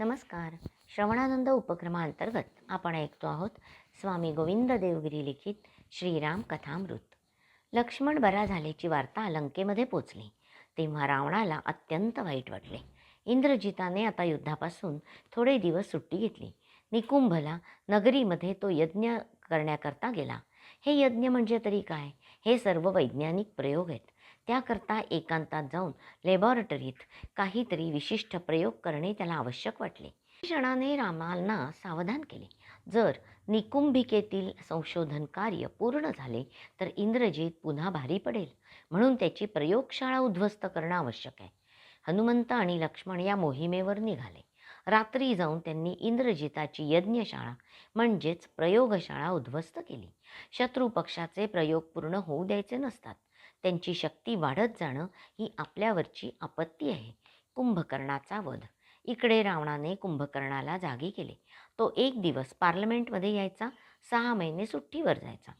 नमस्कार. श्रवणानंद उपक्रमाअंतर्गत आपण ऐकतो आहोत स्वामी गोविंद देवगिरी लिखित श्रीराम कथामृत. लक्ष्मण बरा झाल्याची वार्ता लंकेमध्ये पोचली. तेव्हा रावणाला अत्यंत वाईट वाटले. इंद्रजिताने आता युद्धापासून थोडे दिवस सुट्टी घेतली. निकुंभला नगरीमध्ये तो यज्ञ करण्याकरता गेला. हे यज्ञ म्हणजे तरी काय? हे सर्व वैज्ञानिक प्रयोग आहेत. त्याकरता एकांतात जाऊन लॅबॉरेटरीत काहीतरी विशिष्ट प्रयोग करणे त्याला आवश्यक वाटले. क्षणाने रामांना सावधान केले. जर निकुंभिकेतील संशोधन कार्य पूर्ण झाले तर इंद्रजीत पुन्हा भारी पडेल. म्हणून त्याची प्रयोगशाळा उद्ध्वस्त करणं आवश्यक आहे. हनुमंत आणि लक्ष्मण या मोहिमेवर निघाले. रात्री जाऊन त्यांनी इंद्रजिताची यज्ञशाळा म्हणजेच प्रयोगशाळा उद्ध्वस्त केली. शत्रू पक्षाचे प्रयोग पूर्ण होऊ द्यायचे नसतात. त्यांची शक्ती वाढत जाणं ही आपल्यावरची आपत्ती आहे. कुंभकर्णाचा वध. इकडे रावणाने कुंभकर्णाला जागी केले. तो एक दिवस पार्लमेंटमध्ये यायचा. सहा महिने सुट्टीवर जायचा.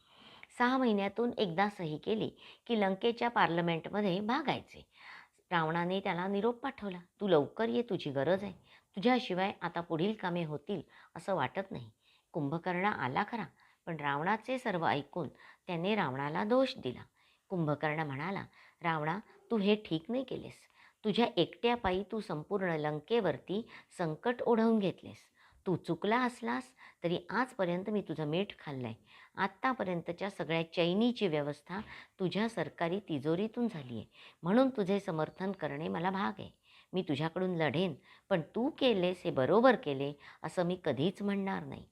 सहा महिन्यातून एकदा सही केली की लंकेच्या पार्लमेंटमध्ये भागायचे. रावणाने त्याला निरोप पाठवला. तू लवकर ये तुझी गरज आहे. तुझ्याशिवाय आता पुढील कामे होतील असं वाटत नाही. कुंभकर्ण आला खरा. पण रावणाचे सर्व ऐकून त्याने रावणाला दोष दिला. कुंभकर्ण म्हणाला रावणा तू हे ठीक नाही केलेस. तुझ्या एकट्या पायी तू संपूर्ण लंकेवरती संकट ओढवून घेतलेस. तू चुकला असलास तरी आजपर्यंत मी तुझं मीठ खाल्लं आहे आत्तापर्यंतच्या सगळ्या चैनीची व्यवस्था तुझ्या सरकारी तिजोरीतून झाली आहे म्हणून तुझे समर्थन करणे मला भाग आहे. मी तुझ्याकडून लढेन पण तू केलेस हे बरोबर केले असं मी कधीच म्हणणार नाही.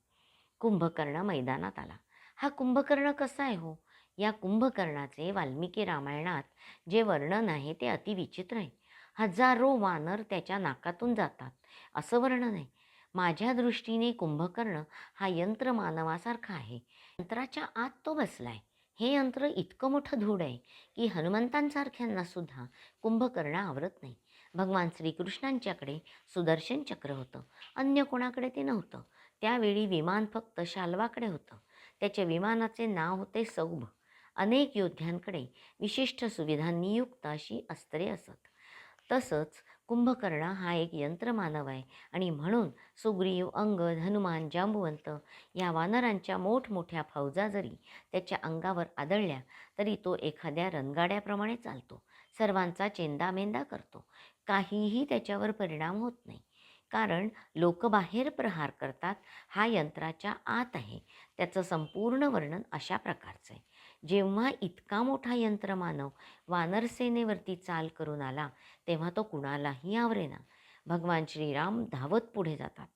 कुंभकर्ण मैदानात आला. हा कुंभकर्ण कसा आहे हो? या कुंभकर्णाचे वाल्मिकी रामायणात जे वर्णन आहे ते अतिविचित्र आहे. हजारो वानर त्याच्या नाकातून जातात असं वर्णन आहे. माझ्या दृष्टीने कुंभकर्ण हा यंत्र मानवासारखा आहे. यंत्राच्या आत तो बसला आहे हे यंत्र इतकं मोठं धूड आहे की हनुमंतांसारख्यांना सुद्धा कुंभकर्ण आवरत नाही. भगवान श्रीकृष्णांच्याकडे सुदर्शन चक्र होतं. अन्य कोणाकडे ते नव्हतं. त्यावेळी विमान फक्त शाल्वाकडे होतं. त्याच्या विमानाचे नाव होते सौभ. अनेक योद्ध्यांकडे विशिष्ट सुविधांनी युक्त अशी अस्त्रे असत. तसंच कुंभकर्ण हा एक यंत्रमानव आहे आणि म्हणून सुग्रीव अंगद हनुमान जांबुवंत या वानरांच्या मोठमोठ्या फौजा जरी त्याच्या अंगावर आदळल्या तरी तो एखाद्या रणगाड्याप्रमाणे चालतो. सर्वांचा चेंदामेंदा करतो. काहीही त्याच्यावर परिणाम होत नाही. कारण लोक बाहेर प्रहार करतात. हा यंत्राच्या आत आहे. त्याचं संपूर्ण वर्णन अशा प्रकारचं आहे. जेव्हा इतका मोठा यंत्रमानव वानरसेनेवरती चाल करून आला तेव्हा तो कुणालाही आवरेना. भगवान श्रीराम धावत पुढे जातात.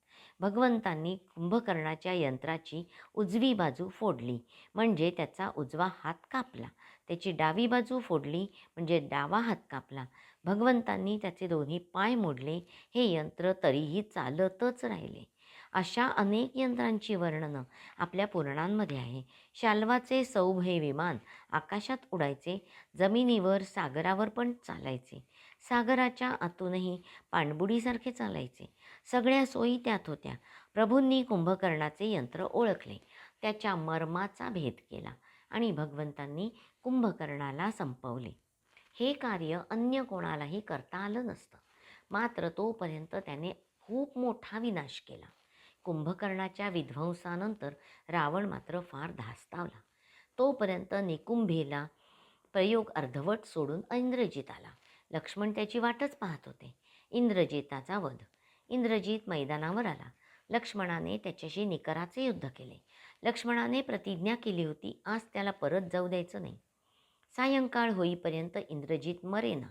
भगवंतांनी कुंभकर्णाच्या यंत्राची उजवी बाजू फोडली म्हणजे त्याचा उजवा हात कापला. त्याची डावी बाजू फोडली म्हणजे डावा हात कापला. भगवंतांनी त्याचे दोन्ही पाय मोडले. हे यंत्र तरीही चालतच राहिले. अशा अनेक यंत्रांची वर्णनं आपल्या पुराणांमध्ये आहे. शाल्वाचे सौभ हे विमान आकाशात उडायचे. जमिनीवर सागरावर पण चालायचे. सागराच्या आतूनही पाणबुडीसारखे चालायचे. सगळ्या सोयी त्यात होत्या. प्रभूंनी कुंभकर्णाचे यंत्र ओळखले. त्याच्या मर्माचा भेद केला आणि भगवंतांनी कुंभकर्णाला संपवले. हे कार्य अन्य कोणालाही करता आलं नसतं. मात्र तोपर्यंत त्याने खूप मोठा विनाश केला. कुंभकर्णाच्या विध्वंसानंतर रावण मात्र फार धास्तावला. तोपर्यंत निकुंभेला प्रयोग अर्धवट सोडून इंद्रजित आला. लक्ष्मण त्याची वाटच पाहत होते. इंद्रजिताचा वध. इंद्रजित मैदानावर आला. लक्ष्मणाने त्याच्याशी निकराचे युद्ध केले. लक्ष्मणाने प्रतिज्ञा केली होती आज त्याला परत जाऊ द्यायचं नाही. सायंकाळ होईपर्यंत इंद्रजित मरेना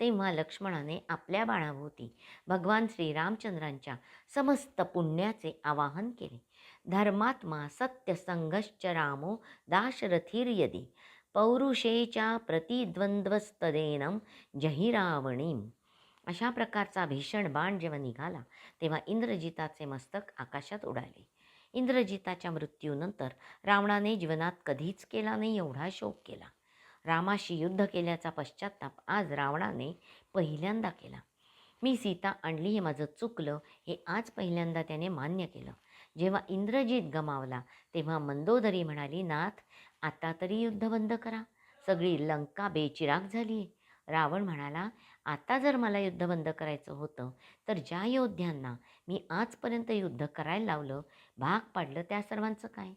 तेव्हा लक्ष्मणाने आपल्या बाणाभोवती भगवान श्रीरामचंद्रांच्या समस्त पुण्याचे आवाहन केले. धर्मात्मा सत्यसंघश्च रामो दाशरथीर्यदे पौरुषेच्या प्रतिद्वंद्वस्तदेनम जहिरावणीम अशा प्रकारचा भीषण बाण जेव्हा निघाला तेव्हा इंद्रजिताचे मस्तक आकाशात उडाले. इंद्रजिताच्या मृत्यूनंतर रावणाने जीवनात कधीच केला नाही एवढा शोक केला. रामाशी युद्ध केल्याचा पश्चाताप आज रावणाने पहिल्यांदा केला. मी सीता आणली हे माझं चुकलं हे आज पहिल्यांदा त्याने मान्य केलं. जेव्हा इंद्रजीत गमावला तेव्हा मंदोदरी म्हणाली नाथ आता तरी युद्ध बंद करा. सगळी लंका बेचिराग झाली आहे रावण म्हणाला आता जर मला युद्ध बंद करायचं होतं तर ज्या योद्ध्यांना मी आजपर्यंत युद्ध करायला लावलं भाग पाडलं त्या सर्वांचं काय?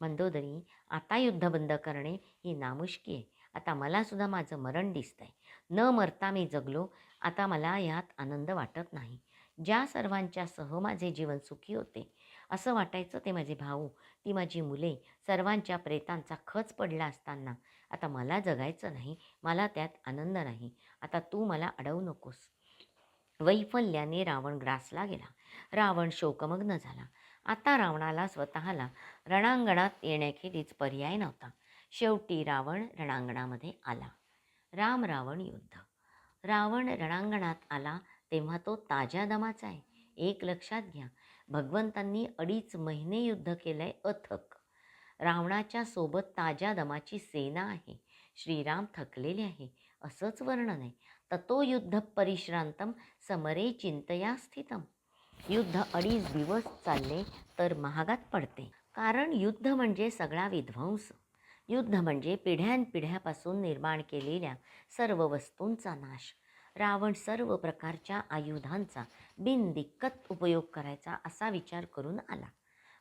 मंदोदरी आता युद्ध बंद करणे ही नामुष्की आहे. आता मलासुद्धा माझं मरण दिसतंय. न मरता मी जगलो आता मला यात आनंद वाटत नाही. ज्या सर्वांच्या सह माझे जीवन सुखी होते असं वाटायचं ते माझे भाऊ ती माझी मुले सर्वांच्या प्रेतांचा खच पडला असताना. आता मला जगायचं नाही मला त्यात आनंद नाही. आता तू मला अडवू नकोस. वैफल्याने रावण ग्रासला गेला. रावण शोकमग्न झाला. आता रावणाला स्वतःला रणांगणात येण्याखेरीज पर्याय नव्हता. शेवटी रावण रणांगणामध्ये आला. राम रावण युद्ध. रावण रणांगणात आला तेव्हा तो ताज्या दमाचा आहे. एक लक्षात घ्या भगवंतांनी अडीच महिने युद्ध केलंय अथक. रावणाच्या सोबत ताज्या दमाची सेना आहे. श्रीराम थकलेले आहे असंच वर्णन आहे. ततो युद्ध परिश्रांतम समरे चिंतया स्थितम. युद्ध अडीच दिवस चालले तर महागात पडते. कारण युद्ध म्हणजे सगळा विध्वंस. युद्ध म्हणजे पिढ्यानपिढ्यापासून निर्माण केलेल्या सर्व वस्तूंचा नाश. रावण सर्व प्रकारच्या आयुधांचा बिनदिक्कत उपयोग करायचा असा विचार करून आला.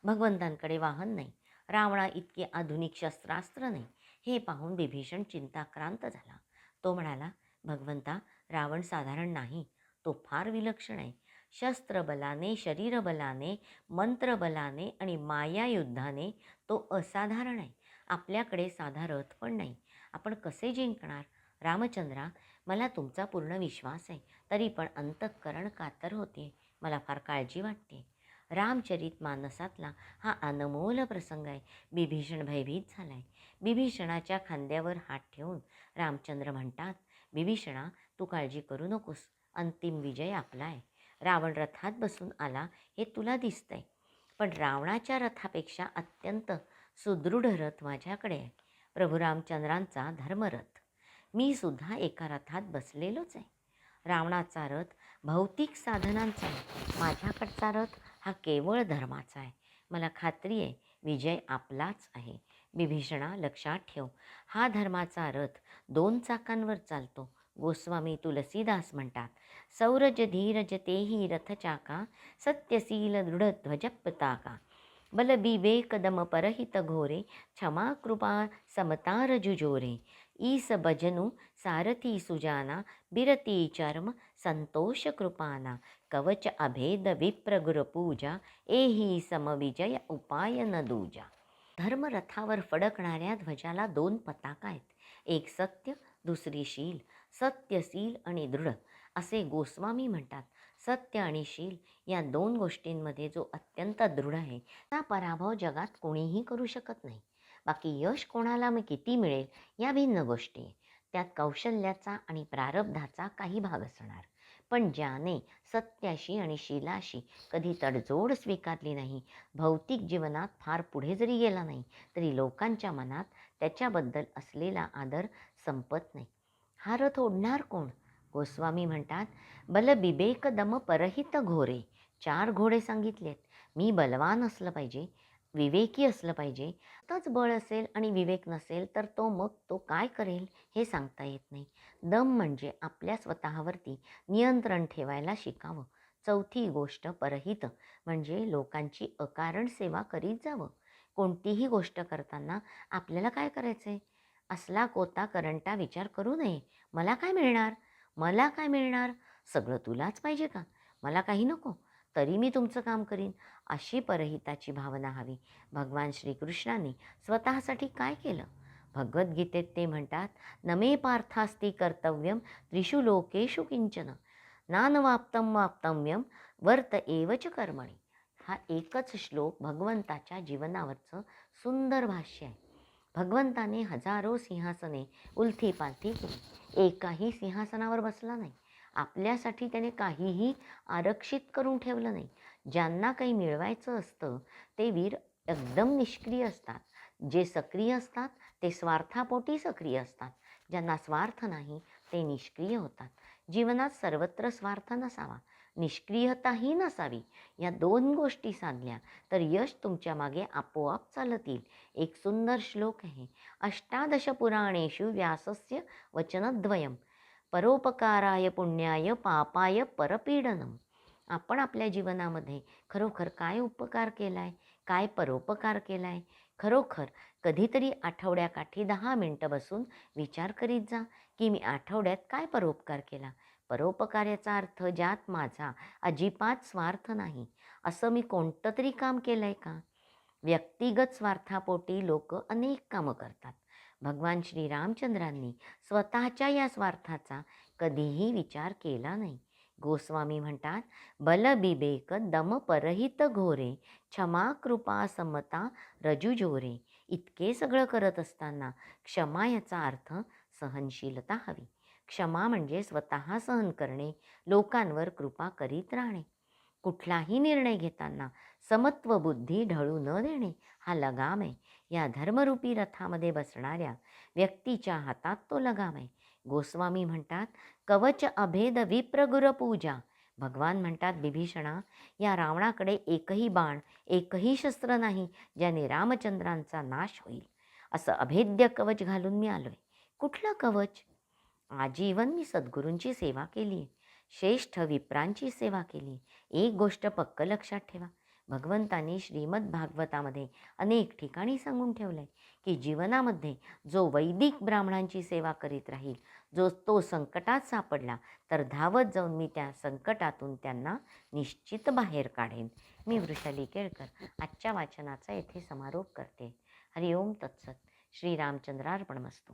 भगवंतांकडे वाहन नाही रावणा इतके आधुनिक शस्त्रास्त्र नाही हे पाहून विभीषण चिंताक्रांत झाला. तो म्हणाला भगवंता रावण साधारण नाही तो फार विलक्षण आहे. शस्त्रबलाने शरीरबलाने मंत्रबलाने आणि मायायुद्धाने तो असाधारण आहे. आपल्याकडे साधा रथ पण नाही. आपण कसे जिंकणार? रामचंद्रा मला तुमचा पूर्ण विश्वास आहे तरी पण अंतःकरण कातर होते? मला फार काळजी वाटते. रामचरित मानसातला हा अनमोल प्रसंग आहे. बिभीषण भयभीत झाला आहे बिभीषणाच्या खांद्यावर हात ठेवून रामचंद्र म्हणतात बिभीषणा तू काळजी करू नकोस. अंतिम विजय आपला आहे. रावण रथात बसून आला हे तुला दिसतंय. पण रावणाच्या रथापेक्षा अत्यंत सुदृढ रथ माझ्याकडे आहे. प्रभू रामचंद्रांचा धर्मरथ. मी सुद्धा एका रथात बसलेलोच आहे. रावणाचा रथ भौतिक साधनांचा आहे. माझ्याकडचा रथ हा केवळ धर्माचा आहे. मला खात्री आहे विजय आपलाच आहे. विभीषणा लक्षात ठेव. हा धर्माचा रथ दोन चाकांवर चालतो. गोस्वामी तुलसीदास म्हणतात सौरज धीरज तेही रथचाका सत्यशील दृढध्वज का बल विवेक दम परहित घोरे क्षमा कृपा समतारजुजोरे ईस भजनु सारथी सुजाना बिरती चर्म संतोष कृपाना। कवच अभेद विप्र गुरुपूजा एही समविजय उपाय न दूजा। धर्मरथावर फडकणाऱ्या ध्वजाला दोन पताका आहेत. एक सत्य दुसरी शील। सत्यशील आणि दृढ असे गोस्वामी म्हणतात. सत्य आणि शील या दोन गोष्टींमध्ये जो अत्यंत दृढ आहे त्या पराभव जगात कोणीही करू शकत नाही. बाकी यश कोणाला मग किती मिळेल या भिन्न गोष्टी आहे. त्यात कौशल्याचा आणि प्रारब्धाचा काही भाग असणार. पण ज्याने सत्याशी आणि शीलाशी कधी तडजोड स्वीकारली नाही भौतिक जीवनात फार पुढे जरी गेला नाही तरी लोकांच्या मनात त्याच्याबद्दल असलेला आदर संपत नाही. हा रथ ओढणार कोण? गोस्वामी म्हणतात बल बिबेक दम परहित घोरे. चार घोडे सांगितलेत. मी बलवान असलं पाहिजे विवेकी असलं पाहिजे. तच बळ असेल आणि विवेक नसेल तर तो मग तो काय करेल हे सांगता येत नाही. दम म्हणजे आपल्या स्वतःवरती नियंत्रण ठेवायला शिकावं. चौथी गोष्ट परहित म्हणजे लोकांची अकारण सेवा करीत जावं. कोणतीही गोष्ट करताना आपल्याला काय करायचं आहे असला कोता करंटा विचार करू नये. मला काय मिळणार? मला काय मिळणार? सगळं तुलाच पाहिजे का? मला काही नको. तरी मी तुमचं काम करीन. अशी परहिताची भावना हवी. भगवान श्रीकृष्णाने स्वतःसाठी काय केलं? भगवद्गीतेत ते म्हणतात नमे पार्थास्ती कर्तव्यम त्रिषु लोकेषु किंचन नानवाप्तम वाप्तव्यम वर्त एवच कर्मणी. हा एकच श्लोक भगवंताच्या जीवनावरचं सुंदर भाष्य आहे. भगवंताने हजारो सिंहासने उलथी पालथी केली. एकाही सिंहासनावर बसला नाही. आपल्यासाठी त्याने काहीही आरक्षित करून ठेवलं नाही. ज्यांना काही मिळवायचं असतं ते वीर एकदम निष्क्रिय असतात. जे सक्रिय असतात ते स्वार्थापोटी सक्रिय असतात. ज्यांना स्वार्थ नाही ते निष्क्रिय होतात. जीवनात सर्वत्र स्वार्थ नसावा. निष्क्रियताही नसावी. या दोन गोष्टी साधल्या तर यश तुमच्या मागे आपोआप चालत येईल एक सुंदर श्लोक आहे. अष्टादश पुराणेषु व्यासस्य वचनद्वयम. परोपकाराय पुण्याय पापाय परपीडनम. आपण आपल्या जीवनामध्ये खरोखर काय उपकार केला आहे काय परोपकार केला आहे खरोखर कधीतरी आठवड्याकाठी दहा मिनटं बसून विचार करीत जा की मी आठवड्यात काय परोपकार केला? परोपकाराचा अर्थ ज्यात माझा अजिबात स्वार्थ नाही असं मी कोणतं तरी काम केलं आहे का? व्यक्तिगत स्वार्थापोटी लोक अनेक कामं करतात. भगवान श्रीरामचंद्रांनी स्वतःच्या या स्वार्थाचा कधीही विचार केला नाही. गोस्वामी म्हणतात बलबिबेक दम परहित घोरे क्षमा कृपा समता रजुजोरे इतके सगळं करत असताना क्षमा याचा अर्थ सहनशीलता हवी. क्षमा म्हणजे स्वतः सहन करणे लोकांवर कृपा करीत राहणे. कुठलाही निर्णय घेताना समत्व बुद्धी ढळू न देणे हा लगाम आहे. या धर्मरूपी रथामध्ये बसणाऱ्या व्यक्तीच्या हातात तो लगाम आहे. गोस्वामी म्हणतात कवच अभेद विप्रगुर पूजा. भगवान म्हणतात बिभीषणा या रावणाकडे एकही बाण एकही शस्त्र नाही ज्याने रामचंद्रांचा नाश होईल. असं अभेद्य कवच घालून मी आलोय. कुठलं कवच? आजीवन मी सद्गुरूंची सेवा केली श्रेष्ठ विप्रांची सेवा केली एक गोष्ट पक्क लक्षात ठेवा. भगवंतांनी श्रीमद भागवतामध्ये अनेक ठिकाणी सांगून ठेवलं आहे की जीवनामध्ये जो वैदिक ब्राह्मणांची सेवा करीत राहील जो तो संकटात सापडला तर धावत जाऊन मी त्या संकटातून त्यांना निश्चित बाहेर काढेन. मी वृषाली केळकर आजच्या वाचनाचा येथे समारोप करते. हरिओम तत्सत. श्रीरामचंद्रार्पणमस्तू.